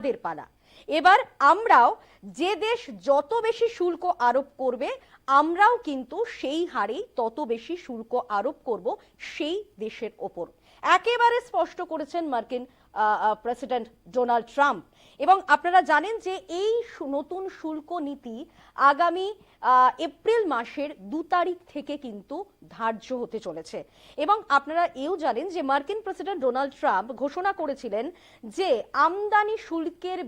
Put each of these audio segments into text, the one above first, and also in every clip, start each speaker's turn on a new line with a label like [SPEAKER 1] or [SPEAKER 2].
[SPEAKER 1] আমাদের পালা। এবার আমরাও যে দেশ যত বেশি শুল্ক আরোপ করবে, আমরাও কিন্তু সেই হারেই তত বেশি শুল্ক আরোপ করব সেই দেশের ওপর। একেবারে স্পষ্ট করেছেন মার্কিন প্রেসিডেন্ট ডোনাল্ড ট্রাম্প এবং আপনারা জানেন যে এই নতুন শুল্ক নীতি আগামী এপ্রিল মাসের দু তারিখ থেকে কিন্তু ধার্য হতে চলেছে। এবং আপনারা এও জানেন যে মার্কিন প্রেসিডেন্ট ডোনাল্ড ট্রাম্প ঘোষণা করেছিলেন যে আমদানি শুল্কের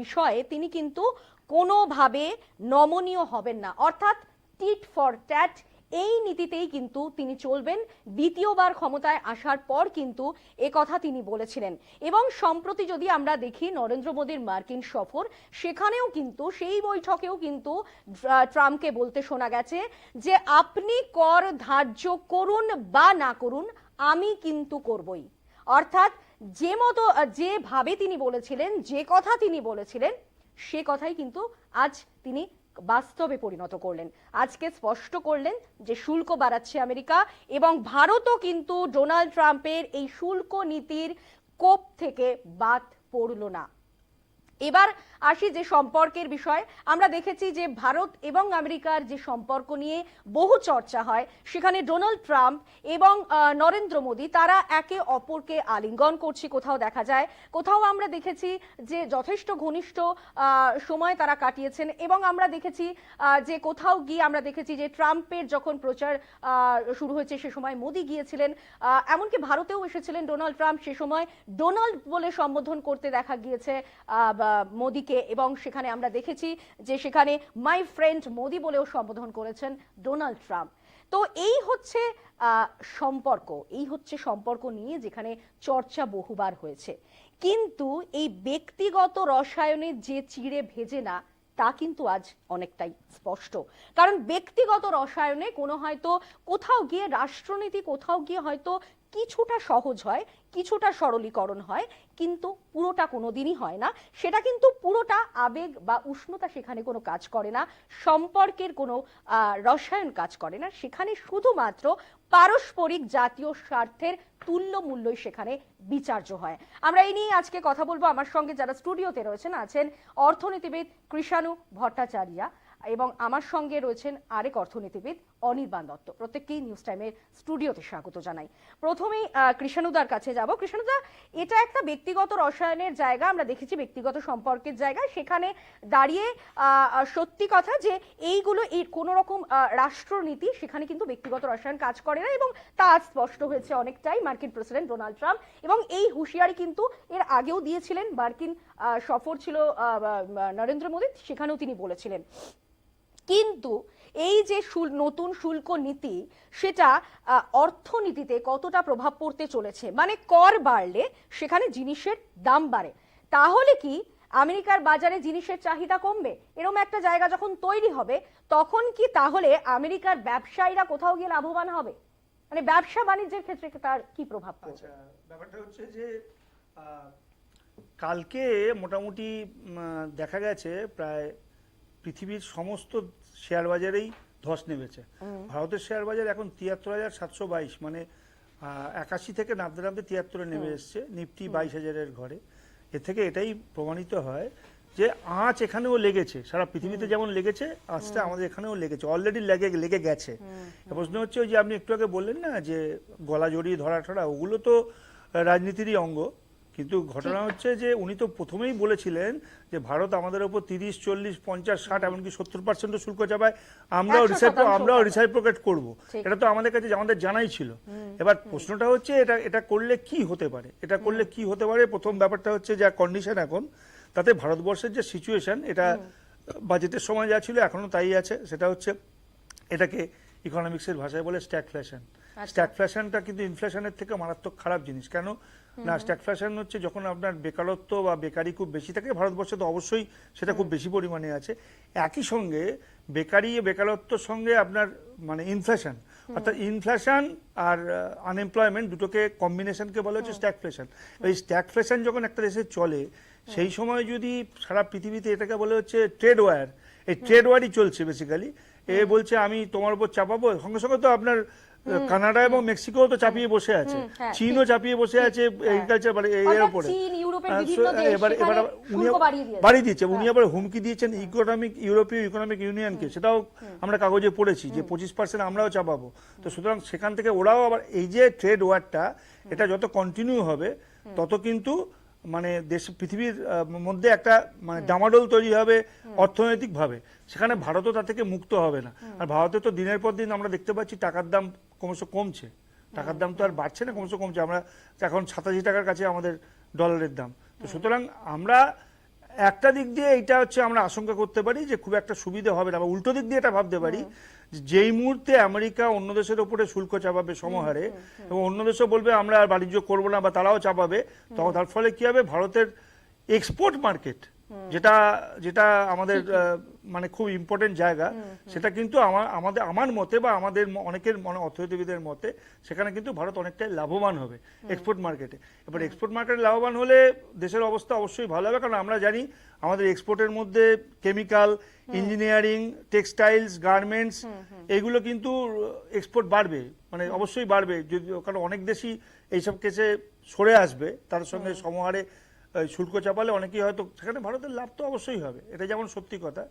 [SPEAKER 1] বিষয়ে তিনি কিন্তু কোনোভাবে নমনীয় হবেন না। অর্থাৎ টিট ফর ট্যাট এই নীতিতেই কিন্তু তিনি চলবেন। দ্বিতীয়বার ক্ষমতায় আসার পর কিন্তু এ কথা তিনি বলেছিলেন। এবং সম্প্রতি যদি আমরা দেখি নরেন্দ্র মোদীর মার্কিন সফর, সেখানেও কিন্তু, সেই বৈঠকেও কিন্তু ট্রাম্পকে বলতে শোনা গেছে যে, আপনি কর ধার্য করুন বা না করুন, আমি কিন্তু করবই। অর্থাৎ যে মতো, যেভাবে তিনি বলেছিলেন, যে কথা তিনি বলেছিলেন, সে কথাই কিন্তু আজ তিনি বাস্তবে পরিণত করলেন। আজকে স্পষ্ট করলেন যে শুল্ক বাড়াচ্ছে আমেরিকা এবং ভারতও কিন্তু ডোনাল্ড ট্রাম্পের এই শুল্ক নীতির কোপ থেকে বাদ পড়ল না। এবার আসি যে সম্পর্কের বিষয়। আমরা দেখেছি যে ভারত এবং আমেরিকার যে সম্পর্ক নিয়ে বহু চর্চা হয়, সেখানে ডোনাল্ড ট্রাম্প এবং নরেন্দ্র মোদী, তারা একে অপরকে আলিঙ্গন করছে, কোথাও দেখা যায়। কোথাও আমরা দেখেছি যে যথেষ্ট ঘনিষ্ঠ সময় তারা কাটিয়েছেন এবং আমরা দেখেছি যে কোথাও গিয়ে আমরা দেখেছি যে ট্রাম্পের যখন প্রচার শুরু হয়েছে সে সময় মোদী গিয়েছিলেন এমনকি ভারতেও এসেছিলেন ডোনাল্ড ট্রাম্প, সে সময় ডোনাল্ড বলে সম্বোধন করতে দেখা গিয়েছে মোদীকে এবং সেখানে আমরা দেখেছি যে সেখানে মাই ফ্রেন্ড মোদী বলেও সম্বোধন করেছেন ডোনাল্ড ট্রাম্প। তো এই হচ্ছে সম্পর্ক। এই হচ্ছে সম্পর্ক নিয়ে যেখানে চর্চা বহুবার হয়েছে। কিন্তু এই ব্যক্তিগত রসায়নে যে চিড়ে ভেজে না, তা কিন্তু আজ অনেকটাই স্পষ্ট। কারণ ব্যক্তিগত রসায়নে কোনো হয়তো কোথাও গিয়ে রাষ্ট্রনীতি, কোথাও গিয়ে হয়তো কিছুটা সহজ হয়, কিছুটা সরলীকরণ হয় কিন্তু পুরোটা কোনোদিনই হয় না। সেটা কিন্তু পুরোটা আবেগ বা উষ্ণতা সেখানে কোনো কাজ করে না। সম্পর্কের কোনো রসায়ন কাজ করে না। সেখানে শুধুমাত্র পারস্পরিক জাতীয় স্বার্থের তুল্য মূল্যই সেখানে বিচার্য হয়। আমরা এই নিয়ে আজকে কথা বলব। আমার সঙ্গে যারা স্টুডিওতে রয়েছেন, আছেন অর্থনীতিবিদ কৃষাণু ভট্টাচার্যা এবং আমার সঙ্গে রয়েছেন আরেক অর্থনীতিবিদ অনির্বাণ দত্ত। প্রত্যেককেই নিউজ টাইমের স্টুডিওতে স্বাগত জানাই। প্রথমেই কৃষাণুদার কাছে যাব। কৃষাণুদা এটা একটা ব্যক্তিগত রসায়নের জায়গা, আমরা দেখেছি ব্যক্তিগত সম্পর্কের জায়গা। সেখানে দাঁড়িয়ে সত্যি কথা যে এইগুলো এই কোনো রকম রাষ্ট্রনীতি সেখানে কিন্তু ব্যক্তিগত রসায়ন কাজ করে না এবং তা আজ স্পষ্ট হয়েছে অনেকটাই মার্কিন প্রেসিডেন্ট ডোনাল্ড ট্রাম্প। এবং এই হুঁশিয়ারি কিন্তু এর আগেও দিয়েছিলেন, মার্কিন সফর ছিল নরেন্দ্র মোদী সেখানেও তিনি বলেছিলেন। কিন্তু এই যে নতুন শুল্ক নীতি, সেটা অর্থনীতিতে কতটা প্রভাব পড়তে চলেছে? মানে কর বাড়লে সেখানে জিনিসের দাম বাড়ে। তাহলে কি আমেরিকার বাজারে জিনিসের চাহিদা কমবে? এরকম একটা জায়গা যখন তৈরি হবে, তখন কি তাহলে আমেরিকার ব্যবসায়ীরা কোথাও গিয়ে লাভবান হবে? মানে ব্যবসা বাণিজ্যের ক্ষেত্রে তার কি প্রভাব পড়বে?
[SPEAKER 2] আচ্ছা ব্যাপারটা হচ্ছে যে কালকে মোটামুটি দেখা গেছে প্রায় পৃথিবীর সমস্ত শেয়ার বাজারেই ধস নেমেছে। ভারতের শেয়ার বাজার এখন তিয়াত্তর হাজার সাতশো বাইশ মানে একাশি থেকে নামতে নামতে তিয়াত্তরে নেমে এসছে নিফটি বাইশ হাজারের ঘরে। এ থেকে এটাই প্রমাণিত হয় যে আঁচ এখানেও লেগেছে সারা পৃথিবীতে যেমন লেগেছে আঁচটা আমাদের এখানেও লেগেছে অলরেডি লেগে লেগে গেছে। প্রশ্ন হচ্ছে ওই যে আপনি একটু আগে বললেন না যে গলা জড়িয়ে ধরা ঠরা ওগুলো তো রাজনীতিরই অঙ্গ। কিন্তু ঘটনা হচ্ছে যে উনি তো প্রথমেই বলেছিলেন যে ভারত আমাদের উপর তিরিশ চল্লিশ পঞ্চাশ ষাট এমনকি সত্তর পার্সেন্ট শুল্ক চাপায় আমরাও
[SPEAKER 1] 100%
[SPEAKER 2] রিসাইপ্রো আমরাও রিসাইপ্রোকেট করব। এটা তো আমাদের কাছে আমাদের জানাই ছিল। এবার প্রশ্নটা হচ্ছে এটা এটা করলে কি হতে পারে? এটা করলে কি হতে পারে? প্রথম ব্যাপারটা হচ্ছে যা কন্ডিশন এখন তাতে ভারতবর্ষের যে সিচুয়েশন এটা বাজেটের সময় যা ছিল এখনও তাই আছে। সেটা হচ্ছে এটাকে ইকোনমিক্সের ভাষায় বলে স্ট্যাগফ্লেশন স্ট্যাগফ্লেশনটা কিন্তু ইনফ্লেশনের থেকে মারাত্মক খারাপ জিনিস। কেন? না স্ট্যাগফ্লেশন হচ্ছে যখন আপনার বেকারত্ব বা বেকারি খুব বেশি থাকে ভারতবর্ষে তো অবশ্যই সেটা খুব বেশি পরিমাণে আছে। একই সঙ্গে বেকারি বেকারত্বর সঙ্গে আপনার মানে ইনফ্লেশন অর্থাৎ ইনফ্লেশন আর আনএমপ্লয়মেন্ট দুটোকে কম্বিনেশনকে বলা হচ্ছে স্ট্যাগফ্লেশন এই স্ট্যাগফ্লেশন যখন একটা দেশে চলে সেই সময় যদি সারা পৃথিবীতে এটাকে বলে হচ্ছে ট্রেড ওয়ার এই ট্রেড ওয়ারই চলছে বেসিক্যালি এ বলছে আমি তোমার উপর চাপাবো। সঙ্গে সঙ্গে তো আপনার কানাডা এবং মেক্সিকো তো চাপিয়ে বসে আছে।
[SPEAKER 1] হ্যাঁ,
[SPEAKER 2] চীনও চাপিয়ে বসে আছে এগ্রিকালচার এর
[SPEAKER 1] অর্থাৎ
[SPEAKER 2] উপরে। এবার এবার উনি
[SPEAKER 1] বাড়িয়ে দিয়েছে।
[SPEAKER 2] বাড়িয়ে দিয়েছে। উনি আবার হুমকি দিয়েছেন ইকোনমিক ইউরোপীয় ইকোনমিক ইউনিয়নকে সেটাও আমরা কাগজে পড়েছি যে পঁচিশ পার্সেন্ট আমরাও চাপাবো। তো সুতরাং সেখান থেকে ওরাও আবার এই যে ট্রেড ওয়ারটা এটা যত কন্টিনিউ হবে তত কিন্তু মানে দেশ, পৃথিবীর মধ্যে একটা মানে ডামাডোল তৈরি হবে অর্থনৈতিকভাবে। সেখানে ভারতও তা থেকে মুক্ত হবে না। আর ভারতে তো দিনের পর দিন আমরা দেখতে পাচ্ছি টাকার দাম ক্রমশ কমছে। টাকার দাম তো আর বাড়ছে না, ক্রমশ কমছে। আমরা এখন সাতাশি টাকার কাছে আমাদের ডলারের দাম। তো সুতরাং আমরা একটা দিক দিয়ে এটা হচ্ছে আমরা আশঙ্কা করতে পারি যে খুব একটা সুবিধা হবে না, বা উল্টো দিক দিয়ে এটা ভাবতে পারি যেই মুহূর্তে আমেরিকা অন্য দেশের উপরে শুল্ক চাপাবে সমহারে এবং অন্য দেশও বলবে আমরা আর বাণিজ্য করব না বা তারাও চাপাবে তখন তার ফলে কি হবে? ভারতের এক্সপোর্ট মার্কেট যেটা যেটা আমাদের মানে খুব ইম্পর্টেন্ট জায়গা সেটা কিন্তু আমার আমাদের আমার মতে বা আমাদের অনেকের মনে অর্থনীতিবিদের মতে সেখানে কিন্তু ভারত অনেকটাই লাভবান হবে এক্সপোর্ট মার্কেটে এবার এক্সপোর্ট মার্কেটে লাভবান হলে দেশের অবস্থা অবশ্যই ভালো হবে কারণ আমরা জানি আমাদের এক্সপোর্টের মধ্যে কেমিক্যাল ইঞ্জিনিয়ারিং টেক্সটাইলস গার্মেন্টস এগুলো কিন্তু এক্সপোর্ট বাড়বে। মানে অবশ্যই বাড়বে। যদি কারণ অনেক দেশই এইসব কেসে সরে আসবে তার সঙ্গে সমহারে শুল্ক চাপালে অনেকেই হয়তো সেখানে ভারতের লাভ তো অবশ্যই হবে। এটা যেমন সত্যি কথা।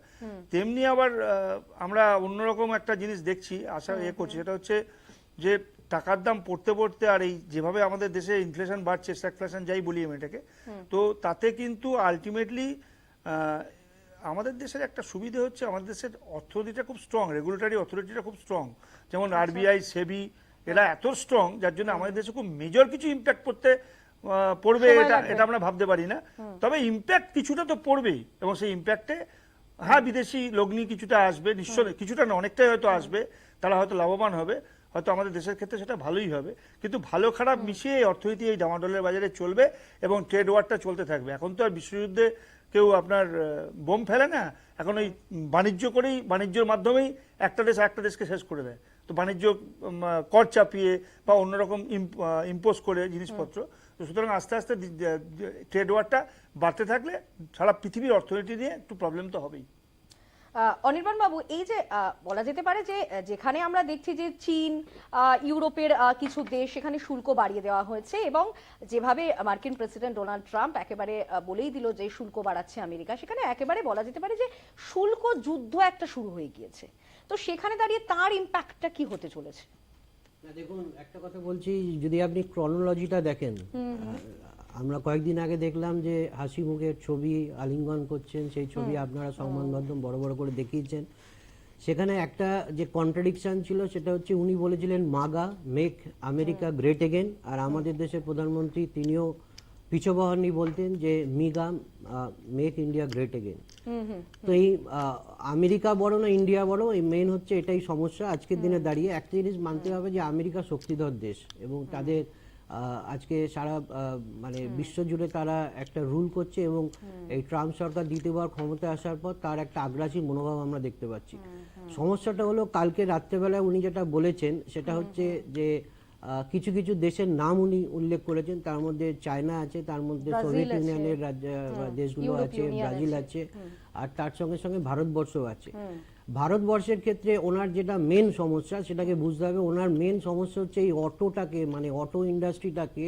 [SPEAKER 2] তেমনি আবার আমরা অন্যরকম একটা জিনিস দেখছি আশা এ করছি। সেটা হচ্ছে যে টাকার দাম পড়তে পড়তে আর এই যেভাবে আমাদের দেশে ইনফ্লেশন বাড়ছে স্ট্যাগফ্লেশন যাই বলি আমি এটাকে তো তাতে কিন্তু আলটিমেটলি আমাদের দেশের একটা সুবিধা হচ্ছে আমাদের দেশের অর্থনীতিটা খুব স্ট্রং রেগুলেটরি অথরিটিটা খুব স্ট্রং যেমন আরবিআই সেবি এরা এত স্ট্রং যার জন্য আমাদের দেশে খুব মেজর কিছু ইম্প্যাক্ট করতে পড়বে এটা এটা আমরা ভাবতে পারি না। তবে ইম্প্যাক্ট কিছুটা তো পড়বেই এবং সেই ইম্প্যাক্টে হ্যাঁ বিদেশি লগ্নি কিছুটা আসবে নিশ্চয় কিছুটা না অনেকটাই হয়তো আসবে তারা হয়তো লাভবান হবে হয়তো আমাদের দেশের ক্ষেত্রে সেটা ভালোই হবে। কিন্তু ভালো খারাপ মিশিয়ে এই অর্থনীতি এই ডামাডোলের বাজারে চলবে এবং ট্রেড ওয়ারটা চলতে থাকবে। এখন তো আর বিশ্বযুদ্ধে কেউ আপনার বোম ফেলে না? এখন ওই বাণিজ্য করেই বাণিজ্যর মাধ্যমেই একটা দেশ একটা দেশকে শেষ করে দেয়। তো বাণিজ্য কর চাপিয়ে বা অন্যরকম ইম্পোজ করে জিনিসপত্র। তো সুতরাং আস্তে আস্তে ট্রেড ওয়ারটা বাড়তে থাকলে সারা পৃথিবীর অর্থনীতি নিয়ে একটু প্রবলেম তো হবেই।
[SPEAKER 1] অনির্বাণ বাবু এই যে বলা যেতে পারে যে যেখানে আমরা দেখছি যে চীন ইউরোপের কিছু দেশ সেখানে শুল্ক বাড়িয়ে দেওয়া হয়েছে এবং যেভাবে মার্কিন প্রেসিডেন্ট ডোনাল্ড ট্রাম্প একেবারে বলেই দিল যে শুল্ক বাড়াচ্ছে আমেরিকা সেখানে একেবারে বলা যেতে পারে যে শুল্ক যুদ্ধ একটা শুরু হয়ে গিয়েছে। তো সেখানে দাঁড়িয়ে তার ইম্প্যাক্টটা কি হতে চলেছে?
[SPEAKER 3] না দেখুন একটা কথা বলছি যদি আপনি ক্রনোলজিটা দেখেন আমরা কয়েকদিন আগে দেখলাম যে হাসি মুখের ছবি আলিঙ্গন করছেন সেই ছবি আপনারা সংবাদ মাধ্যম বড় বড় করে দেখিয়েছেন। সেখানে একটা যে কন্ট্রাডিকশন ছিল সেটা হচ্ছে উনি বলেছিলেন MAGA make America great again. আর আমাদের দেশের প্রধানমন্ত্রী তিনিও পিছবাহানি বলতেন যে MIGA make India great again. তো এই আমেরিকা বড় না ইন্ডিয়া বড় এই মেন হচ্ছে এটাই সমস্যা। আজকের দিনে দাঁড়িয়ে একটা জিনিস মানতে হবে যে আমেরিকা শক্তিধর দেশ এবং তাদের আজকে সারা মানে বিশ্ব জুড়ে তারা একটা রুল করছে এবং এই ট্রাম্প সরকার দ্বিতীয়বার ক্ষমতায় আসার পর তার একটা আগ্রাসী মনোভাব আমরা দেখতে পাচ্ছি। সমস্যাটা হলো কালকে রাত্রেবেলায় উনি যেটা বলেছেন সেটা হচ্ছে যে কিছু কিছু দেশের নাম উনি উল্লেখ করেছেন। তার মধ্যে চায়না আছে তার মধ্যে সোভিয়েত। ইউনিয়নের রাজ্য দেশগুলো আছে ব্রাজিল।
[SPEAKER 1] আছে।
[SPEAKER 3] আর তার সঙ্গে সঙ্গে ভারতবর্ষও আছে। ভারতবর্ষের ক্ষেত্রে ওনার যেটা মেন সমস্যা, সেটাকে বুঝতে হবে, ওনার মেন সমস্যা হচ্ছে এই অটোটাকে মানে অটো ইন্ডাস্ট্রিটাকে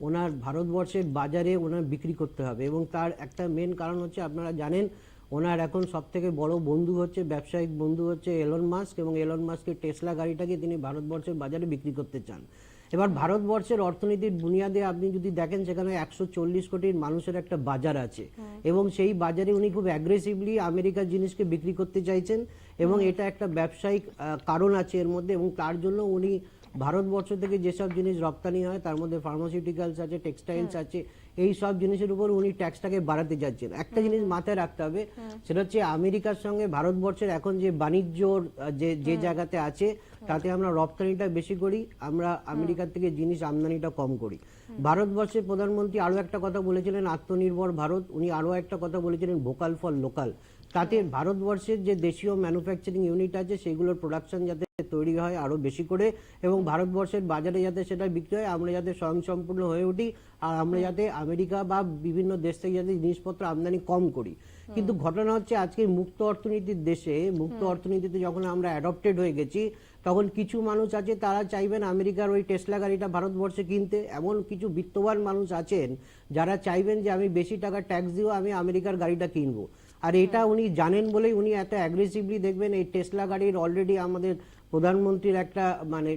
[SPEAKER 3] ওনার ভারতবর্ষের বাজারে ওনার বিক্রি করতে হবে। এবং তার একটা মেন কারণ হচ্ছে, আপনারা জানেন ওনার এখন সব থেকে বড় বন্ধু হচ্ছে ব্যবসায়িক বন্ধু হচ্ছে এলন মাস্ক এবং এলন মাস্কের টেসলা গাড়িটাকে তিনি ভারতবর্ষের বাজারে বিক্রি করতে চান। এবার ভারতবর্ষের অর্থনীতির বুনিয়াদে আপনি যদি দেখেন সেখানে একশো চল্লিশ কোটির মানুষের একটা বাজার আছে। এবং সেই বাজারে উনি খুব অ্যাগ্রেসিভলি আমেরিকার জিনিসকে বিক্রি করতে চাইছেন এবং এটা একটা ব্যবসায়িক কারণ আছে এর মধ্যে এবং তার জন্য উনি ভারতবর্ষ থেকে যেসব জিনিস রপ্তানি হয় তার মধ্যে ফার্মাসিউটিক্যালস আছে টেক্সটাইলস আছে এই সব জিনিসের উপর উনি ট্যাক্সটাকে বাড়াতে যাচ্ছেন। একটা জিনিস মাথায় রাখতে হবে সেটা হচ্ছে আমেরিকার সঙ্গে ভারতবর্ষের এখন যে বাণিজ্যর যে যে জায়গাতে আছে তাতে আমরা রপ্তানিটা বেশি করি আমরা আমেরিকার থেকে জিনিস আমদানিটা কম করি। ভারতবর্ষের প্রধানমন্ত্রী আরও একটা কথা বলেছিলেন আত্মনির্ভর ভারত উনি আরও একটা কথা বলেছিলেন ভোকাল ফর লোকাল। তাতে ভারতবর্ষের যে দেশীয় ম্যানুফ্যাকচারিং ইউনিট আছে সেগুলোর প্রোডাকশন যাতে তৈরি হয় আরও বেশি করে এবং ভারতবর্ষের বাজারে যাতে সেটা বিক্রি হয় আমরা যাতে স্বয়ংসম্পূর্ণ হয়ে উঠি আর আমরা যাতে আমেরিকা বা বিভিন্ন দেশ থেকে যাতে জিনিসপত্র আমদানি কম করি। কিন্তু ঘটনা হচ্ছে আজকে মুক্ত অর্থনীতির দেশে মুক্ত অর্থনীতিতে যখন আমরা অ্যাডপ্টেড হয়ে গেছি তখন কিছু মানুষ আছে তারা চাইবেন আমেরিকার ওই টেসলা গাড়িটা ভারতবর্ষে কিনতে। এমন কিছু বিত্তবান মানুষ আছেন যারা চাইবেন যে আমি বেশি টাকা ট্যাক্স দিয়েও আমি আমেরিকার গাড়িটা কিনবো। আর এটা উনি জানেন বলেই উনি এত অ্যাগ্রেসিভলি দেখবেন এই টেসলা গাড়ির অলরেডি আমাদের প্রধানমন্ত্রীর একটা মানে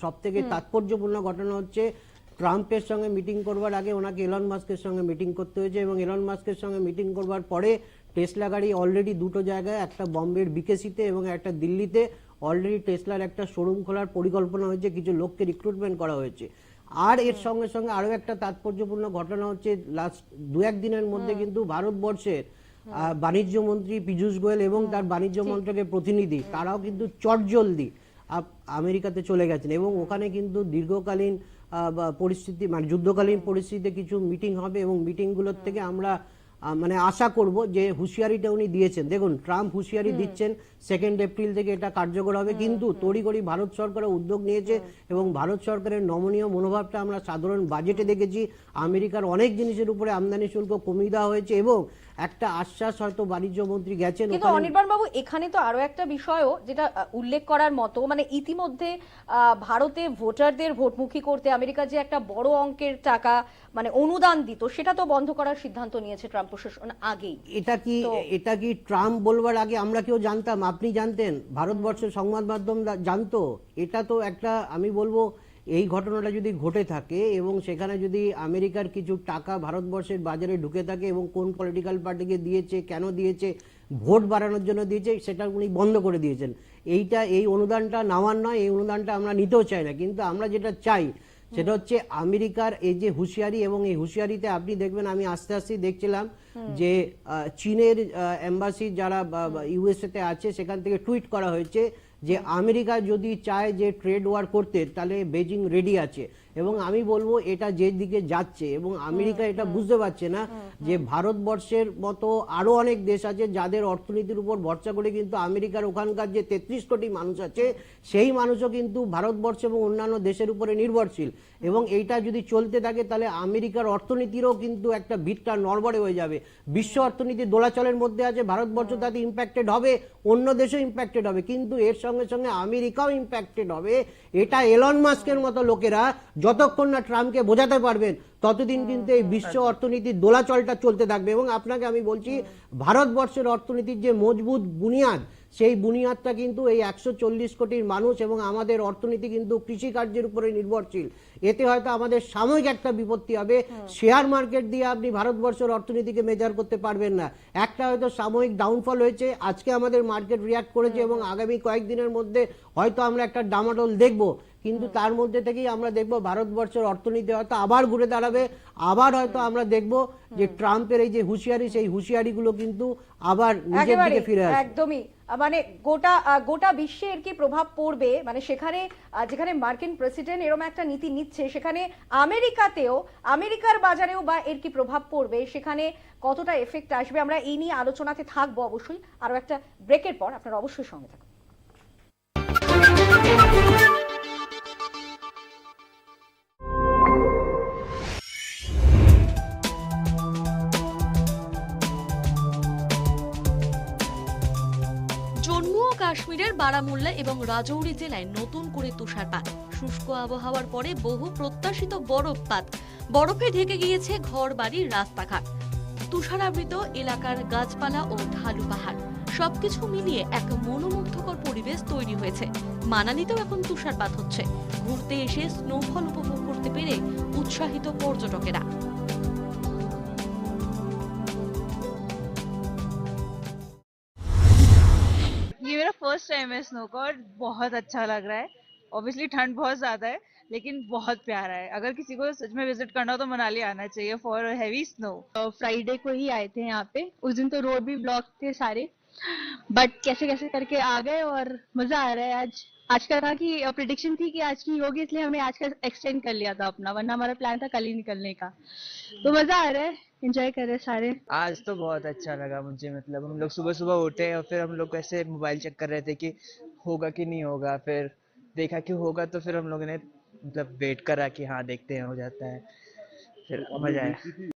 [SPEAKER 3] সব থেকে তাৎপর্যপূর্ণ ঘটনা হচ্ছে ট্রাম্পের সঙ্গে মিটিং করবার আগে ওনাকে এলন মাস্কের সঙ্গে মিটিং করতে হয়েছে এবং এলন মাস্কের সঙ্গে মিটিং করবার পরে টেসলা গাড়ি অলরেডি দুটো জায়গায় একটা বম্বের বিকেসিতে এবং একটা দিল্লিতে অলরেডি টেসলার একটা শোরুম খোলার পরিকল্পনা হয়েছে কিছু লোককে রিক্রুটমেন্ট করা হয়েছে। আর এর সঙ্গে সঙ্গে আরও একটা তাৎপর্যপূর্ণ ঘটনা হচ্ছে লাস্ট দু এক দিনের মধ্যে কিন্তু ভারতবর্ষের বাণিজ্য মন্ত্রী পীযূষ গোয়েল এবং তার বাণিজ্য মন্ত্রকের প্রতিনিধি তারাও কিন্তু চটজলদি আমেরিকাতে চলে গেছেন এবং ওখানে কিন্তু দীর্ঘকালীন পরিস্থিতি মানে যুদ্ধকালীন পরিস্থিতিতে কিছু মিটিং হবে এবং মিটিংগুলোর থেকে আমরা মানে আশা করব যে হুঁশিয়ারিটা উনি দিয়েছেন। দেখুন ট্রাম্প হুঁশিয়ারি দিচ্ছেন সেকেন্ড এপ্রিল থেকে এটা কার্যকর হবে কিন্তু তড়িঘড়ি ভারত সরকার উদ্যোগ নিয়েছে এবং ভারত সরকারের নমনীয় মনোভাবটা আমরা সাধারণ বাজেটে দেখেছি। আমেরিকার অনেক জিনিসের উপরে আমদানি শুল্ক কমিয়ে দেওয়া হয়েছে এবং একটা আশ্বাস হয়তো বাণিজ্য মন্ত্রী গেছেন
[SPEAKER 1] কিন্তু অনির্বাণ বাবু এখানে তো আরও একটা বিষয়ও যেটা উল্লেখ করার মতো মানে ইতিমধ্যে ভারতে ভোটারদের ভোটমুখী করতে আমেরিকা যে একটা বড় অঙ্কের টাকা মানে অনুদান দিত সেটা তো বন্ধ করার সিদ্ধান্ত নিয়েছে ট্রাম্প প্রশাসন আগেই।
[SPEAKER 3] এটা কি এটা কি ট্রাম্প বলবার আগে আমরা কেউ জানতাম? আপনি জানতেন? ভারতবর্ষের সংবাদ মাধ্যম জানতো? এটা তো একটা আমি বলব এই ঘটনাটা যদি ঘটে থাকে এবং সেখানে যদি আমেরিকার কিছু টাকা ভারতবর্ষের বাজারে ঢুকে থাকে এবং কোন পলিটিক্যাল পার্টিকে দিয়েছে কেন দিয়েছে ভোট বাড়ানোর জন্য দিয়েছে সেটা উনি বন্ধ করে দিয়েছেন। এইটা এই অনুদানটা নেওয়ার নয় এই অনুদানটা আমরা নিতেও চাই না। কিন্তু আমরা যেটা চাই সেটা হচ্ছে আমেরিকার এই যে হুঁশিয়ারি এবং এই হুঁশিয়ারিতে আপনি দেখবেন আমি আস্তে আস্তে দেখছিলাম যে চীনের এম্বাসি যারা ইউএসএতে আছে সেখান থেকে টুইট করা হয়েছে যে আমেরিকা যদি চায় যে ট্রেড ওয়ার করতে তাহলে বেজিং রেডি আছে। এবং আমি বলব এটা যে দিকে যাচ্ছে এবং আমেরিকা এটা বুঝতে পারছে না যে ভারতবর্ষের মতো আরও অনেক দেশ আছে যাদের অর্থনীতির উপর ভরসা করে কিন্তু আমেরিকার ওখানকার যে তেত্রিশ কোটি মানুষ আছে সেই মানুষও কিন্তু ভারতবর্ষ এবং অন্যান্য দেশের উপরে নির্ভরশীল। এবং এইটা যদি চলতে থাকে তাহলে আমেরিকার অর্থনীতিরও কিন্তু একটা ভিতটা নড়বড়ে হয়ে যাবে। বিশ্ব অর্থনীতি দোলাচলের মধ্যে আছে ভারতবর্ষ তাতে ইম্প্যাক্টেড হবে অন্য দেশও ইম্প্যাক্টেড হবে। কিন্তু এর সঙ্গে সঙ্গে আমেরিকাও ইম্প্যাক্টেড হবে। এটা এলন মাস্কের মতো লোকেরা যতক্ষণ না ট্রাম্পকে বোঝাতে পারবেন ততদিন কিন্তু এই বিশ্ব অর্থনীতির দোলাচলটা চলতে থাকবে এবং আপনাকে আমি বলছি ভারতবর্ষের অর্থনীতির যে মজবুত বুনিয়াদ সেই বুনিয়াদটা কিন্তু এই একশো চল্লিশ কোটির মানুষ এবং আমাদের অর্থনীতি কিন্তু কৃষিকার্যের উপরে নির্ভরশীল। এতে হয়তো আমাদের সাময়িক একটা বিপত্তি হবে। শেয়ার মার্কেট দিয়ে আপনি ভারতবর্ষের অর্থনীতিকে মেজার করতে পারবেন না। একটা হয়তো সাময়িক ডাউনফল হয়েছে আজকে আমাদের মার্কেট রিয়াক্ট করেছে এবং আগামী কয়েকদিনের মধ্যে হয়তো আমরা একটা ডামাডোল দেখব। কিন্তু তার মধ্যে থেকেই আমরা দেখব ভারতবর্ষের অর্থনীতি হয়তো আবার ঘুরে দাঁড়াবে আবার হয়তো আমরা দেখব যে ট্রাম্পের এই যে হুঁশিয়ারি সেই হুঁশিয়ারিগুলো কিন্তু আবার নিজের দিকে ফিরে আসবে।
[SPEAKER 1] একদমই। মানে গোটা গোটা বিশ্বে এর কি প্রভাব পড়বে? মানে সেখানে যেখানে মার্কিন প্রেসিডেন্ট এরকম একটা নীতি নিচ্ছে সেখানে আমেরিকাতেও আমেরিকার বাজারেও বা এর কি প্রভাব পড়বে? সেখানে কতটা এফেক্ট আসবে? আমরা এই নিয়ে আলোচনাতে থাকব অবশ্যই। আরও একটা ব্রেকের পর আপনারা অবশ্যই সঙ্গে থাকুন।
[SPEAKER 4] কাশ্মীরের বারামুল্লা এবং রাজৌরি জেলায় নতুন করে তুষারপাত। শুষ্ক আবহাওয়ার পরে বহু প্রত্যাশিত বরফপাত। বরফে ঢেকে গিয়েছে ঘর বাড়ির রাস্তাঘাট। তুষারাবৃত এলাকার গাছপালা ও ঢালু পাহাড়। সবকিছু মিলিয়ে এক মনোমুগ্ধকর পরিবেশ তৈরি হয়েছে। মানালিতেও এখন তুষারপাত হচ্ছে। ঘুরতে এসে স্নোফল উপভোগ করতে পেরে উৎসাহিত পর্যটকেরা।
[SPEAKER 5] टाइम है स्नोकॉर्ड बहुत अच्छा लग रहा है। ऑब्वियसली ठंड बहुत ज़्यादा है, लेकिन बहुत प्यारा है। अगर किसी को सच में विज़िट करना हो तो मनाली आना चाहिए फॉर हैवी स्नो
[SPEAKER 6] फ्राइडे को ही आए थे यहाँ पे। उस दिन तो रोड भी ब्लॉक थे सारे। बट कैसे कैसे करके आ गए और मज़ा आ रहा है आज। आज का था कि प्रिडिक्शन थी कि आज की होगी, इसलिए हमने आज का एक्सटेंड कर लिया था अपना। वरना हमारा प्लान था कल ही निकलने का। तो मज़ा आ रहा है। एंजॉय कर रहे हैं सारे
[SPEAKER 7] आज तो बहुत अच्छा लगा मुझे मतलब हम लोग सुबह सुबह उठे और फिर हम लोग ऐसे मोबाइल चेक कर रहे थे कि होगा कि नहीं होगा फिर देखा कि होगा तो फिर हम लोगों ने मतलब वेट करा कि हाँ देखते हैं हो जाता है फिर मजा आया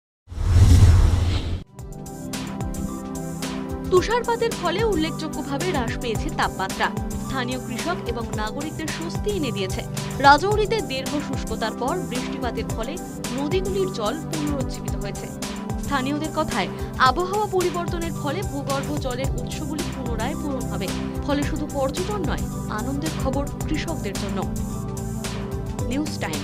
[SPEAKER 4] তুষারপাতের ফলে উল্লেখযোগ্যভাবে হ্রাস পেয়েছে তাপমাত্রা স্থানীয় কৃষক এবং নাগরিকদের স্বস্তি এনে দিয়েছে রাজৌরিতে দীর্ঘ শুষ্কতার পর বৃষ্টিপাতের ফলে নদীগুলির জল পুনরুজ্জীবিত হয়েছে স্থানীয়দের কথায়, আবহাওয়া পরিবর্তনের ফলে ভূগর্ভ জলের উৎসগুলি পুনরায় পূরণ হবে। ফলে শুধু পর্যটন নয়, আনন্দের খবর কৃষকদের জন্য। News time.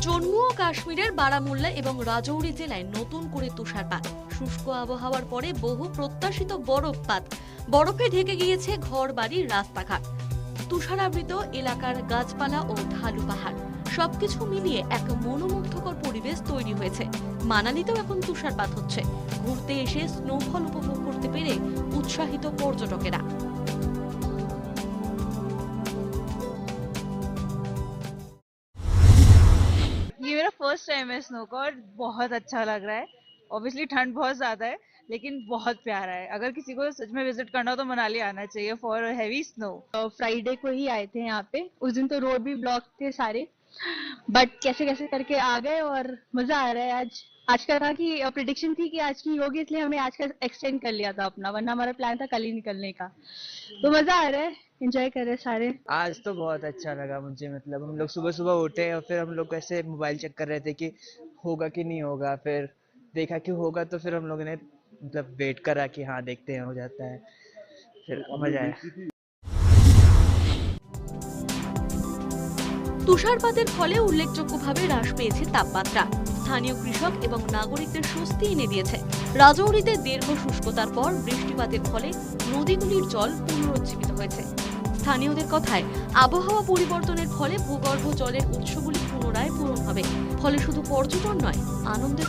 [SPEAKER 4] জম্মু ও কাশ্মীরের বারামুল্লা এবং রাজৌরি জেলায় নতুন করে তুষারপাত। শুষ্ক আবহাওয়ার পরে বহু প্রত্যাশিত বরফপাত বরফে ঢেকে গিয়েছে ঘর বাড়ির রাস্তাঘাট তুষারাবৃত এলাকার গাছপালা ও ঢালু পাহাড় সবকিছু মিলিয়ে এক মনোমুগ্ধকর পরিবেশ তৈরি হয়েছে মানালিতেও এখন তুষারপাত হচ্ছে ঘুরতে এসে স্নোফল উপভোগ করতে পেরে উৎসাহিত পর্যটকেরা
[SPEAKER 5] ये मेरा फर्स्ट टाइम है स्नो का और बहुत अच्छा लग रहा है ऑब्वियसली ठंड बहुत ज़्यादा है लेकिन बहुत प्यारा है। अगर किसी को सच में विज़िट करना हो तो मनाली आना चाहिए फॉर हैवी स्नो
[SPEAKER 6] फ्राइडे को ही आए थे यहाँ पे। उस दिन तो रोड भी ब्लॉक थे सारे। बट कैसे कैसे करके आ गए और मज़ा आ रहा है आज। आज का था कि प्रिडिक्शन थी कि आज की होगी इसलिए हमने आज का एक्सटेंड कर लिया था अपना वरना हमारा प्लान था कल ही निकलने का। तो मज़ा आ रहा है एंजॉय कर रहे हैं सारे।
[SPEAKER 7] आज तो बहुत अच्छा लगा मुझे मतलब हम लोग सुबह सुबह उठे और फिर हम लोग ऐसे मोबाइल चेक कर रहे थे कि होगा कि नहीं होगा फिर देखा कि होगा तो फिर हम लोगों ने मतलब वेट करा कि हाँ देखते हैं हो जाता है फिर मजा आया
[SPEAKER 4] তুষারপাতের ফলে উল্লেখযোগ্যভাবে হ্রাস পেয়েছে তাপমাত্রা স্থানীয় কৃষক এবং নাগরিকদের স্বস্তি এনে দিয়েছে রাজৌরিতে দীর্ঘ শুষ্কতার পর বৃষ্টিপাতের ফলে নদীগুলির জল পুনরুজ্জীবিত হয়েছে স্থানীয়দের কথায়, আবহাওয়া পরিবর্তনের ফলে ভূগর্ভ জলের উৎসগুলি পুনরায় পূরণ হবে। ফলে শুধু পর্যটন নয়, আনন্দের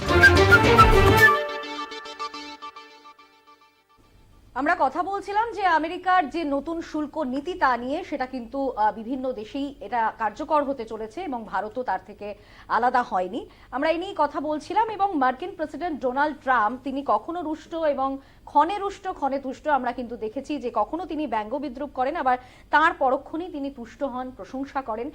[SPEAKER 1] আমরা কথা বলছিলাম যে আমেরিকার যে নতুন শুল্ক নীতি তা নিয়ে, সেটা কিন্তু বিভিন্ন দেশেই এটা কার্যকর হতে চলেছে এবং ভারতও তার থেকে আলাদা হয়নি। আমরা এই নিয়েই কথা বলছিলাম এবং মার্কিন প্রেসিডেন্ট ডোনাল্ড ট্রাম্প, তিনি কখনো রুষ্ট এবং ক্ষণে রুষ্ট, ক্ষণে তুষ্ট আমরা কিন্তু দেখেছি যে কখনো তিনি ব্যঙ্গ বিদ্রুপ করেন, আবার তার পরক্ষণেই তিনি তুষ্ট হন, প্রশংসা করেন।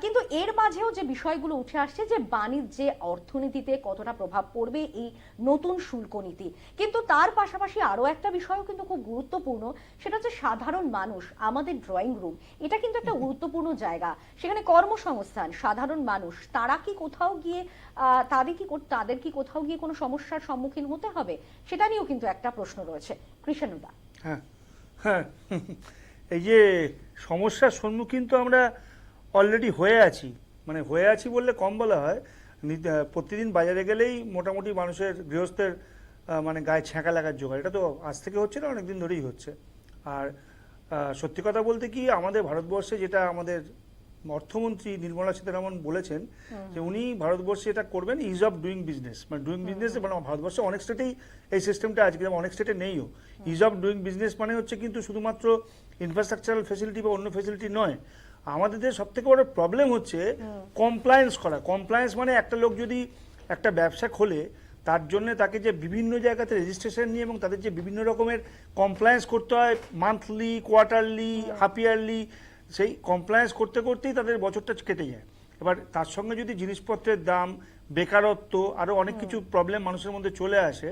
[SPEAKER 1] কিন্তু এর মাঝেও যে বিষয়গুলো উঠে আসছে যে বাণিজ্যে, অর্থনীতিতে কতটা প্রভাব পড়বে এই নতুন শুল্ক নীতি। কিন্তু তার পাশাপাশি আরও একটা বিষয়ও কিন্তু খুব গুরুত্বপূর্ণ, সেটা হচ্ছে সাধারণ মানুষ, আমাদের ড্রয়িং রুম। এটা কিন্তু একটা গুরুত্বপূর্ণ জায়গা। সেখানে কর্মসংস্থান, সাধারণ মানুষ, তারা কি কোথাও গিয়ে তাদের কো- তাদের কি কোথাও গিয়ে কোনো সমস্যার সম্মুখীন হতে হবে? সেটা নিয়েও কিন্তু একটা প্রশ্ন। রয়েছে। কৃষ্ণদা
[SPEAKER 2] হ্যাঁ হ্যাঁ এই যে সমস্যার সম্মুখীন তো আমরা অলরেডি হয়ে আছি। মানে হয়ে আছি বললে কম বলা হয়। প্রতিদিন বাজারে গেলেই মোটামুটি মানুষের গৃহস্থের মানে গায়ে ছ্যাঁকা লাগার জোগাড়। এটা তো আজ থেকে হচ্ছে না, অনেকদিন ধরেই হচ্ছে। আর সত্যি কথা বলতে কি আমাদের ভারতবর্ষে যেটা আমাদের অর্থমন্ত্রী নির্মলা সীতারামন বলেছেন যে উনি ভারতবর্ষে এটা করবেন ইজ অফ ডুইং বিজনেস মানে ডুইং বিজনেস মানে ভারতবর্ষে অনেক স্টেটেই এই সিস্টেমটা আজকে যেমন অনেক স্টেটে নেইও। ইজ অফ ডুইং বিজনেস মানে হচ্ছে কিন্তু শুধুমাত্র ইনফ্রাস্ট্রাকচারাল ফেসিলিটি বা অন্য ফেসিলিটি নয় আমাদের দেশে সব থেকে বড় প্রবলেম হচ্ছে কমপ্লায়েন্স করা। কমপ্লায়েন্স মানে একটা লোক যদি একটা ব্যবসা খোলে তার জন্য তাকে যে বিভিন্ন জায়গাতে রেজিস্ট্রেশন নিয়ে এবং তাদের যে বিভিন্ন রকমের কমপ্লায়েন্স করতে হয় মান্থলি কোয়ার্টারলি হাফ ইয়ারলি সেই কমপ্লায়েন্স করতে করতেই তাদের বছরটা কেটে যায়। এবার তার সঙ্গে যদি জিনিসপত্রের দাম বেকারত্ব আরও অনেক কিছু প্রবলেম মানুষের মধ্যে চলে আসে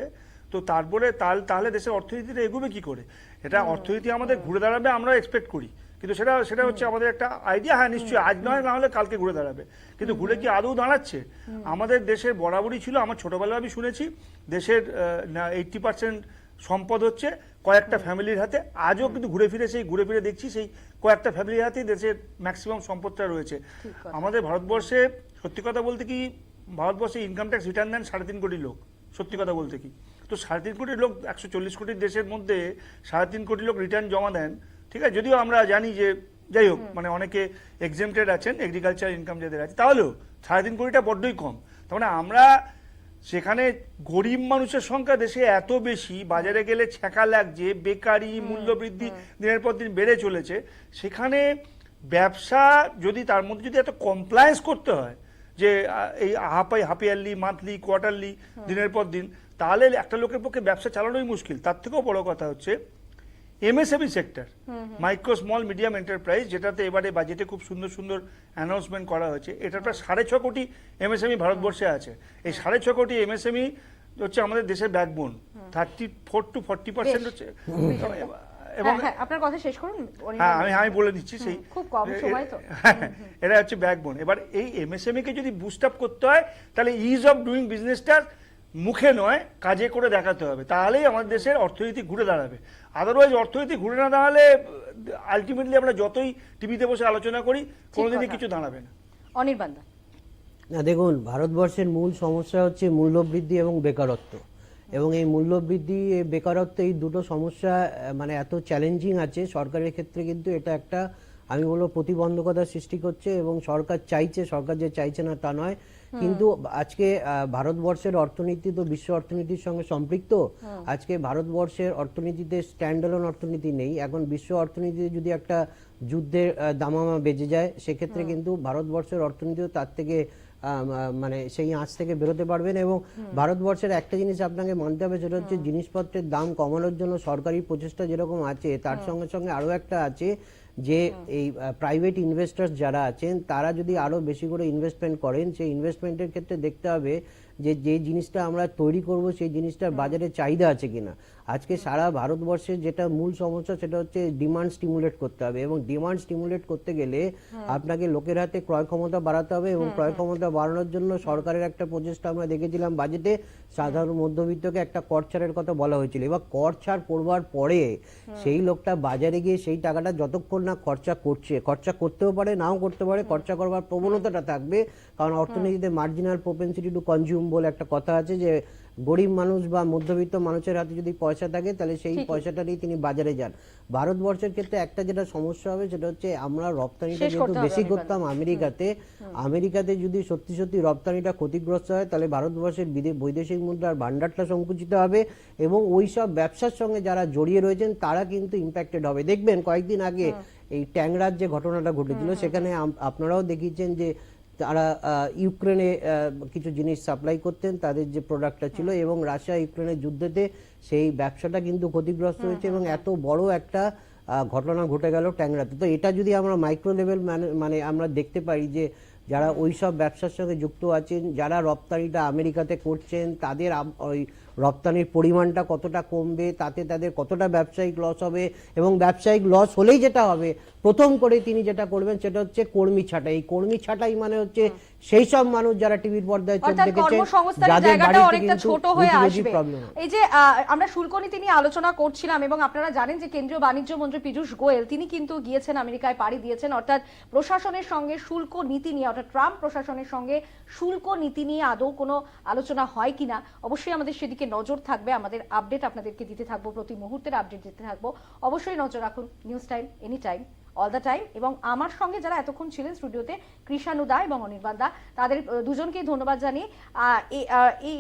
[SPEAKER 2] তো তারপরে তাহলে তাহলে দেশের অর্থনীতিটা এগোবে কি করে? এটা অর্থনীতি আমাদের ঘুরে দাঁড়াবে আমরা এক্সপেক্ট করি। কিন্তু সেটা সেটা হচ্ছে আমাদের একটা আইডিয়া হ্যাঁ নিশ্চয়ই আজ নয় না হলে কালকে ঘুরে দাঁড়াবে। কিন্তু ঘুরে কি আদৌ দাঁড়াচ্ছে? আমাদের দেশের বরাবরই ছিল আমার ছোটবেলায় আমি শুনেছি দেশের এইটটি পার্সেন্ট সম্পদ হচ্ছে কয়েকটা ফ্যামিলির হাতে। আজও কিন্তু ঘুরে ফিরে সেই ঘুরে ফিরে দেখছি সেই কয়েকটা ফ্যামিলির হাতেই দেশের ম্যাক্সিমাম সম্পদটা রয়েছে। আমাদের ভারতবর্ষে সত্যি কথা বলতে কি ভারতবর্ষে ইনকাম ট্যাক্স রিটার্ন দেন সাড়ে তিন কোটি লোক সত্যি কথা বলতে কি। তো সাড়ে তিন কোটি লোক একশো চল্লিশ কোটি দেশের মধ্যে সাড়ে তিন কোটি লোক রিটার্ন জমা দেন ঠিক আছে? যদিও আমরা জানি যে যাই হোক মানে অনেকে এক্সেমটেড আছেন এগ্রিকালচার ইনকাম যাদের আছে তাহলেও সাড়ে তিন কোটিটা বড্ডই কম। তার মানে আমরা সেখানে গরিব মানুষের সংখ্যা দেশে এত বেশি বাজারে গেলে ছ্যাঁকা লাগছে বেকারি মূল্যবৃদ্ধি দিনের পর দিন বেড়ে চলেছে। সেখানে ব্যবসা যদি তার মধ্যে যদি এত কমপ্লায়েন্স করতে হয় যে এই হাফাই হাফ ইয়ারলি মান্থলি কোয়ার্টারলি দিনের পর দিন তাহলে একটা লোকের পক্ষে ব্যবসা চালানোই মুশকিল। তার থেকেও বড় কথা হচ্ছে MSME sector micro small medium enterprise যেটাতে এবারে বাজেটে খুব সুন্দর সুন্দর অ্যানাউন্সমেন্ট করা হয়েছে। এটা প্রায় সাড়ে ছ কোটি এমএসএমই ভারতবর্ষে আছে। এই সাড়ে ছ কোটি এমএসএমই হচ্ছে আমাদের দেশের backbone thirty four to forty percent হচ্ছে এবং
[SPEAKER 1] হ্যাঁ, হ্যাঁ, আপনার কথা শেষ করুন
[SPEAKER 2] হ্যাঁ আমি আমি বলে দিচ্ছি সেই
[SPEAKER 1] খুব কম সময় তো।
[SPEAKER 2] হ্যাঁ, এটা হচ্ছে ব্যাকবোন এবার এই এমএসএমই কে যদি বুস্ট আপ করতে হয় তাহলে ইজ অফ ডুইং বিজনেসটার মুখে নয় কাজে করে দেখাতে হবে। তাহলেই আমাদের দেশের অর্থনীতি ঘুরে দাঁড়াবে। আদারওয়াইজ অর্থনীতি ঘুরে না দাঁড়ালে আলটিমেটলি আমরা যতই টিভিতে বসে আলোচনা করি কোনোদিনই কিছু দাঁড়াবে না।
[SPEAKER 1] অনির্বাণদা
[SPEAKER 3] না দেখুন ভারতবর্ষের মূল সমস্যা হচ্ছে মূল্যবৃদ্ধি এবং বেকারত্ব। এবং এই মূল্যবৃদ্ধি বেকারত্ব এই দুটো সমস্যা মানে এত চ্যালেঞ্জিং আছে। সরকারের ক্ষেত্রে কিন্তু এটা একটা আমি বলব প্রতিবন্ধকতা সৃষ্টি করছে এবং সরকার চাইছে সরকার যে চাইছে না তা নয়। কিন্তু আজকে ভারতবর্ষের অর্থনীতি তো বিশ্ব অর্থনীতির সঙ্গে সম্পৃক্ত। আজকে ভারতবর্ষের অর্থনীতিতে স্ট্যান্ডালোন অর্থনীতি নেই। এখন বিশ্ব অর্থনীতিতে যদি একটা যুদ্ধের দামামা বেজে যায় সেক্ষেত্রে কিন্তু ভারতবর্ষের অর্থনীতিও তার থেকে মানে সেই আঁচ থেকে বেরোতে পারবেন এবং ভারতবর্ষের একটা জিনিস আপনাকে মানতে হবে সেটা হচ্ছে জিনিসপত্রের দাম কমানোর জন্য সরকারি প্রচেষ্টা যেরকম আছে তার সঙ্গে সঙ্গে আরও একটা আছে যে এই প্রাইভেট ইনভেস্টার্স যারা আছেন তারা যদি আরও বেশি করে ইনভেস্টমেন্ট করেন সেই ইনভেস্টমেন্টের ক্ষেত্রে দেখতে হবে যে যে জিনিসটা আমরা তৈরি করব সেই জিনিসটার বাজারে চাহিদা আছে কিনা। আজকে সারা ভারতবর্ষের যেটা মূল সমস্যা সেটা হচ্ছে ডিমান্ড স্টিমুলেট করতে হবে এবং ডিমান্ড স্টিমুলেট করতে গেলে আপনাকে লোকের হাতে ক্রয় ক্ষমতা বাড়াতে হবে এবং ক্রয় ক্ষমতা বাড়ানোর জন্য সরকারের একটা প্রচেষ্টা আমরা দেখেছিলাম বাজেটে। সাধারণ মধ্যবিত্তকে একটা কর ছাড়ের কথা বলা হয়েছিল। এবার কর ছাড় পড়বার পরে সেই লোকটা বাজারে গিয়ে সেই টাকাটা যতক্ষণ না খরচা করছে খরচা করতেও পারে নাও করতে পারে খরচা করবার প্রবণতাটা থাকবে। কারণ অর্থনীতিতে মার্জিনাল প্রোপেন্সিটি টু কনজিউম বলে একটা কথা আছে যে গরিব মানুষ বা মধ্যবিত্ত মানুষের হাতে যদি পয়সা থাকে তাহলে সেই পয়সাটা নিয়ে তিনি বাজারে যান। ভারতবর্ষের ক্ষেত্রে একটা যেটা সমস্যা হবে সেটা হচ্ছে আমরা রপ্তানিটা যেহেতু বেশি করতাম আমেরিকাতে আমেরিকাতে যদি সত্যি সত্যি রপ্তানিটা ক্ষতিগ্রস্ত হয় তাহলে ভারতবর্ষের বিদে- বৈদেশিক মুদ্রার ভান্ডারটা সংকুচিত হবে এবং ওই সব ব্যবসার সঙ্গে যারা জড়িয়ে রয়েছেন তারা কিন্তু ইম্প্যাক্টেড হবে। দেখবেন কয়েকদিন আগে এই ট্যাংরার যে ঘটনাটা ঘটেছিল সেখানে আপনারাও দেখিয়েছেন যে তারা ইউক্রেনে কিছু জিনিস সাপ্লাই করতেন তাদের যে প্রোডাক্টটা ছিল এবং রাশিয়া ইউক্রেনের যুদ্ধেতে সেই ব্যবসাটা কিন্তু ক্ষতিগ্রস্ত হয়েছে এবং এত বড় একটা ঘটনা ঘটে গেল ট্যাংরাতে। তো এটা যদি আমরা মাইক্রো লেভেল মানে আমরা দেখতে পারি যে যারা ওই সব ব্যবসার সঙ্গে যুক্ত আছেন যারা রপ্তানিটা আমেরিকাতে করছেন তাদের ওই রপ্তানির পরিমাণটা কতটা কমবে তাতে তাদের কতটা ব্যবসায়িক লস হবে এবং ব্যবসায়িক লস হলেই যেটা হবে প্রথম করে তিনি যেটা করবেন সেটা হচ্ছে কর্মী ছাঁটাই। এই কর্মী ছাঁটাই মানে হচ্ছে সেই সব মানুষ যারা টিভির পর্দায় চোখ
[SPEAKER 1] কর্মসংস্থানের
[SPEAKER 3] যাদের বাড়িতে
[SPEAKER 1] ছোট হয়ে আসবে। এই যে আমরা শুল্ক নীতি নিয়ে আলোচনা করছিলাম এবং আপনারা জানেন যে কেন্দ্রীয় বাণিজ্য মন্ত্রী পীযূষ গোয়েল তিনি কিন্তু গিয়েছেন আমেরিকায় পাড়ি দিয়েছেন। অর্থাৎ প্রশাসনের সঙ্গে শুল্ক নীতি নিয়ে অর্থাৎ ট্রাম্প প্রশাসনের সঙ্গে শুল্ক নীতি নিয়ে আদৌ কোনো আলোচনা হয় কিনা? অবশ্যই আমাদের সেদিকে নজর থাকবে, আমাদের আপডেট আপনাদেরকে দিতে থাকব, প্রতি মুহূর্তের আপডেট দিতে থাকব। অবশ্যই নজর রাখুন news time any time all the time এবং আমার সঙ্গে যারা এতক্ষণ ছিলেন স্টুডিওতে কৃষাণু দা এবং অনির্বাণ দা, তাদের দুজনকেই ধন্যবাদ জানিয়ে এই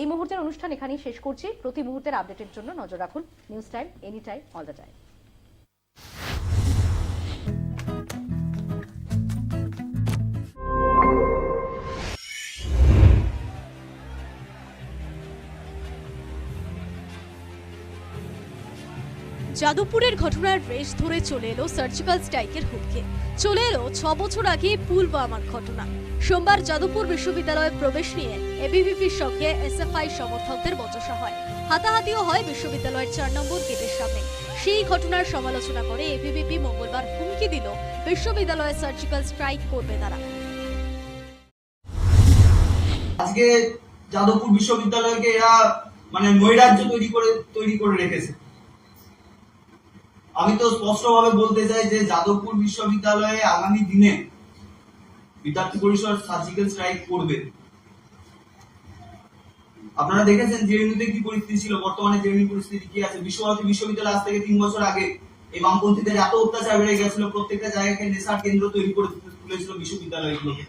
[SPEAKER 1] এই মুহূর্তের অনুষ্ঠান এখানেই শেষ করছি। প্রতি মুহূর্তের আপডেটের জন্য নজর রাখুন news time any time all the time
[SPEAKER 8] যাদবপুরের ঘটনার রেশ ধরে চলে এলো সার্জিক্যাল স্ট্রাইকের হুমকি। চলে এলো ছ বছর আগে পুলওয়ামার ঘটনা। সোমবার যাদবপুর বিশ্ববিদ্যালয়ে প্রবেশ নিয়ে এবিভিপির সঙ্গে এসএফআই সমর্থকদের বচসা হয়। হাতাহাতিও হয় বিশ্ববিদ্যালয়ের চার নম্বর গেটের সামনে। সেই ঘটনার সমালোচনা করে এবিভিপি মঙ্গলবার হুমকি দিল বিশ্ববিদ্যালয়ে সার্জিক্যাল স্ট্রাইক করবে তারা।
[SPEAKER 9] আজকে যাদবপুর বিশ্ববিদ্যালয়কে এরা মানে নৈরাজ্য তৈরি করে তৈরি করে রেখেছে। আমি তো স্পষ্টভাবে বলতে চাই যে যাদবপুর বিশ্ববিদ্যালয়ে আগামী দিনে বিদ্যার্থী পরিষদ সার্জিক্যাল স্ট্রাইক করবে। আপনারা দেখেছেন জেএনইউতে কি পরিস্থিতি ছিল? বর্তমানে জেএনইউ পরিস্থিতি কি আছে? বিশ্বভারতী বিশ্ববিদ্যালয় আজ থেকে তিন বছর আগে এই বামপন্থীদের এত অত্যাচার বেড়ে গেছিল, প্রত্যেকটা জায়গাকে নেশার কেন্দ্র তৈরি করে তুলেছিল বিশ্ববিদ্যালয়গুলোকে,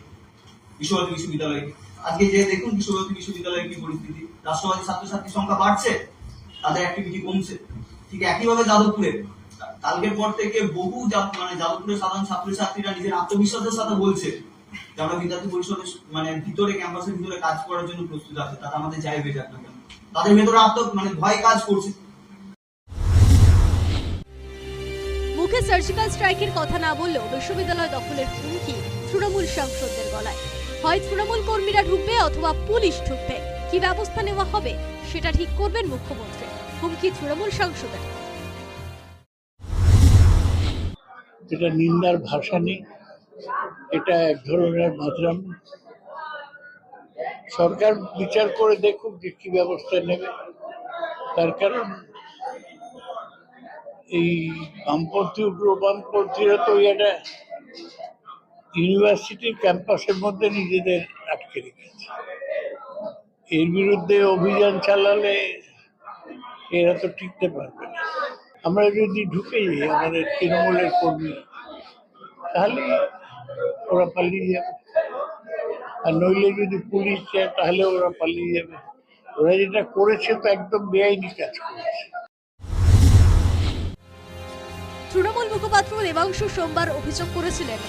[SPEAKER 9] বিশ্বভারতী বিশ্ববিদ্যালয় আজকে যে দেখুন বিশ্বভারতী বিশ্ববিদ্যালয়ের কি পরিস্থিতি। রাষ্ট্রবাদী ছাত্রছাত্রীর সংখ্যা বাড়ছে, তাদের অ্যাক্টিভিটি কমছে। ঠিক একইভাবে যাদবপুরে কালকের পর থেকে বহু মানে যাদবপুরের সাধারণ ছাত্রছাত্রীরা নিজের আত্মবিশ্বাসের সাথে বলছে যে আমরা বিদ্যার্থী পরিষদের মানে ভিতরে, ক্যাম্পাসের ভিতরে কাজ করার জন্য প্রস্তুত আছে, তাতে আমাদের যাই হয়ে যাক না কেন? তাদের ভেতরে আত্ম মানে ভয় কাজ করছে।
[SPEAKER 8] মুখে সার্জিক্যাল স্ট্রাইকের কথা না বললেও বিশ্ববিদ্যালয় দখলের হুমকি তৃণমূল সাংসদদের গলায়। হয় তৃণমূল কর্মীরা ঢুকবে অথবা পুলিশ ঢুকবে। কি ব্যবস্থা নেওয়া হবে, সেটা ঠিক করবেন মুখ্যমন্ত্রী। হুমকি তৃণমূল সাংসদের।
[SPEAKER 10] এটা নিন্দার ভাষা নেই, এটা এক ধরনের মাতরাম সরকার বিচার করে দেখুক যে কি ব্যবস্থা নেবে। তার কারণ এই বামপন্থী উগ্র বামপন্থীরা তো এটা ইউনিভার্সিটির ক্যাম্পাসের মধ্যে নিজেদের আটকে রেখেছে। এর বিরুদ্ধে অভিযান চালালে এরা তো টিকতে পারবে না। আমরা যদি ঢুকে যাই আমাদের তৃণমূলের কর্মী, তাহলে ওরা পালিয়ে যাবে। আর নইলে যদি পুলিশ যায়, তাহলে ওরা পালিয়ে যাবে। ওরা যেটা করেছে তো একদম বেআইনি কাজ করেছে।
[SPEAKER 8] তৃণমূল মুখপাত্র দেবাংশু সোমবার অভিযোগ করেছিলেন